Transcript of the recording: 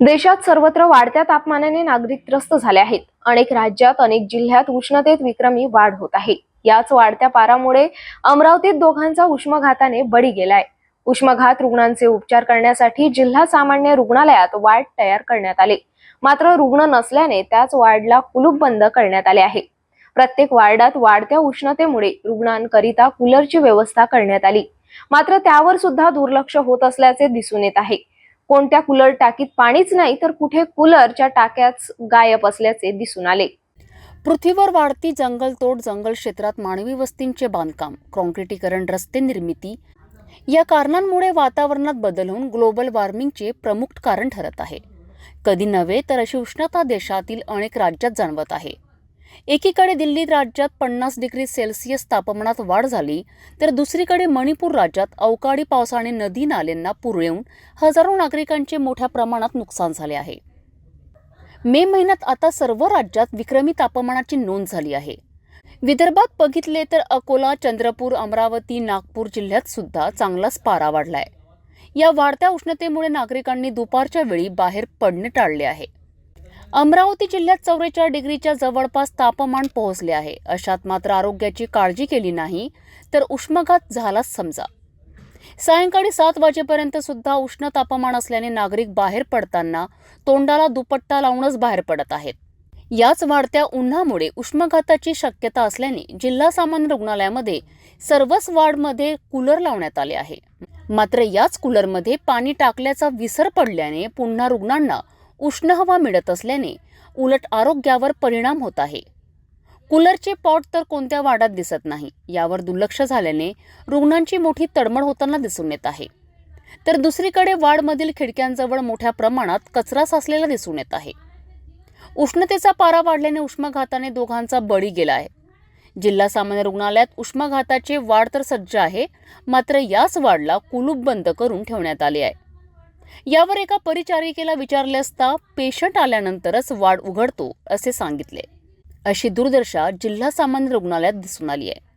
देशात सर्वत्र वाढत्या तापमानाने नागरिक त्रस्त झाले आहेत. अनेक राज्यात अनेक जिल्ह्यात उष्णतेत विक्रमी वाढ होत आहे. याच वाढत्या पारामुळे अमरावतीत दोघांचा उष्माघाताने बळी गेलाय. उष्माघात रुग्णांचे उपचार करण्यासाठी जिल्हा सामान्य रुग्णालयात वार्ड तयार करण्यात आले. मात्र रुग्ण नसल्याने त्याच वार्डला कुलूप बंद करण्यात आले आहे. प्रत्येक वार्डात वाढत्या उष्णतेमुळे रुग्णांकरिता कूलरची व्यवस्था करण्यात आली. मात्र त्यावर सुद्धा दुर्लक्ष होत असल्याचे दिसून येत आहे. कोणत्या कूलर टाकीत पाणीच नाही तर कुठे कूलरच्या टाक्याच गायब असल्याचे दिसून आले. पृथ्वीवर वाढती जंगलतोड जंगल क्षेत्रात मानवी वस्तींचे बांधकाम काँक्रिटीकरण रस्ते निर्मिती या कारणांमुळे वातावरणात बदल होऊन ग्लोबल वॉर्मिंगचे प्रमुख कारण ठरत आहे. कधी नव्हे तर अशी उष्णता देशातील अनेक राज्यात जाणवत आहे. एकीकडे दिल्ली राज्यात पन्नास डिग्री सेल्सिअस तापमानात वाढ झाली तर दुसरीकडे मणिपूर राज्यात अवकाळी पावसाने नदी नाल्यांना पूर येऊन हजारो नागरिकांचे मोठ्या प्रमाणात नुकसान झाले आहे. मे महिन्यात आता सर्व राज्यात विक्रमी तापमानाची नोंद झाली आहे. विदर्भात बघितले तर अकोला चंद्रपूर अमरावती नागपूर जिल्ह्यात सुद्धा चांगलाच पारा वाढलाय. या वाढत्या उष्णतेमुळे नागरिकांनी दुपारच्या वेळी बाहेर पडणे टाळले आहे. अमरावती जिल्ह्यात चौवेचाळीस डिग्रीच्या जवळपास तापमान पोहोचले आहे. अशात मात्र आरोग्याची काळजी केली नाही तर उष्माघात झालाच समजा. सायंकाळी सात वाजेपर्यंत सुद्धा उष्ण तापमान असल्याने नागरिक बाहेर पडताना तोंडाला दुपट्टा लावूनच बाहेर पडत आहेत. याच वाढत्या उन्हामुळे उष्माघाताची शक्यता असल्याने जिल्हा सामान्य रुग्णालयामध्ये सर्वच वार्डमध्ये कूलर लावण्यात आले आहे. मात्र याच कूलरमध्ये पाणी टाकल्याचा विसर पडल्याने पुन्हा रुग्णांना उष्ण हवा मिळत असल्याने उलट आरोग्यावर परिणाम होत आहे. कूलरचे पॉट तर कोणत्या वाडात दिसत नाही यावर दुर्लक्ष झाल्याने रुग्णांची मोठी तडमड होताना दिसून येत आहे. तर दुसरीकडे वाडमधील खिडक्यांजवळ मोठ्या प्रमाणात कचरा साचलेला दिसून येत आहे. उष्णतेचा पारा वाढल्याने उष्माघाताने दोघांचा बळी गेला आहे. जिल्हा सामान्य रुग्णालयात उष्माघाताचे वाढ तर सज्ज आहे मात्र याच वाढला कुलूप बंद करून ठेवण्यात आले आहे. यावर एका परिचारिकेला विचारले असता पेशंट आल्यानंतरच वाढ उघडतो असे सांगितले. अशी दुर्दशा जिल्हा सामान्य रुग्णालयात दिसून आली आहे.